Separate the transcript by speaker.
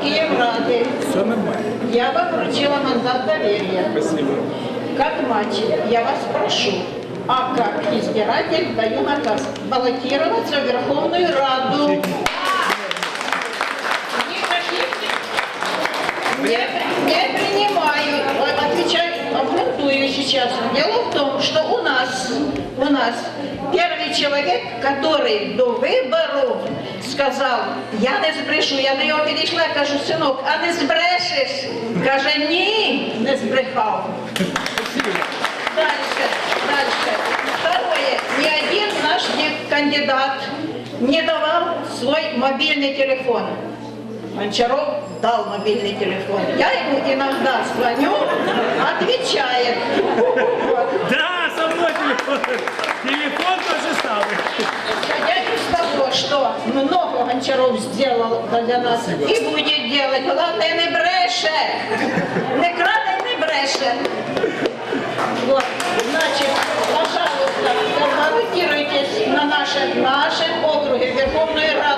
Speaker 1: Киеврады.
Speaker 2: Все нормально.
Speaker 1: Я вам вручила мандат доверия.
Speaker 2: Спасибо.
Speaker 1: Как мать, я вас прошу, а как избиратель даю наказ баллотироваться в Верховную Раду. Не, не принимаю. Отвечаю, обґрунтую сейчас. Дело в том, что у нас, у нас первый человек, который до виборів сказав, я не збрешу, я до нього підійшла, кажу, синок, а не збрешеш? Каже, ні, не збрехав. Дальше, дальше. Второе. Ни один наш не- кандидат не давал свой мобильный телефон. Гончаров дал мобильный телефон. Я ему иногда звоню, отвечает. Вот.
Speaker 2: Да, со мной телефон. Телефон тоже самый.
Speaker 1: Гончаров сделал для нас Спасибо. и будет делать. Главное, не бреше. Не крадай, не бреше. Вот. Значит, пожалуйста, баллотируйтесь на наши, наши округи Верховной Рады.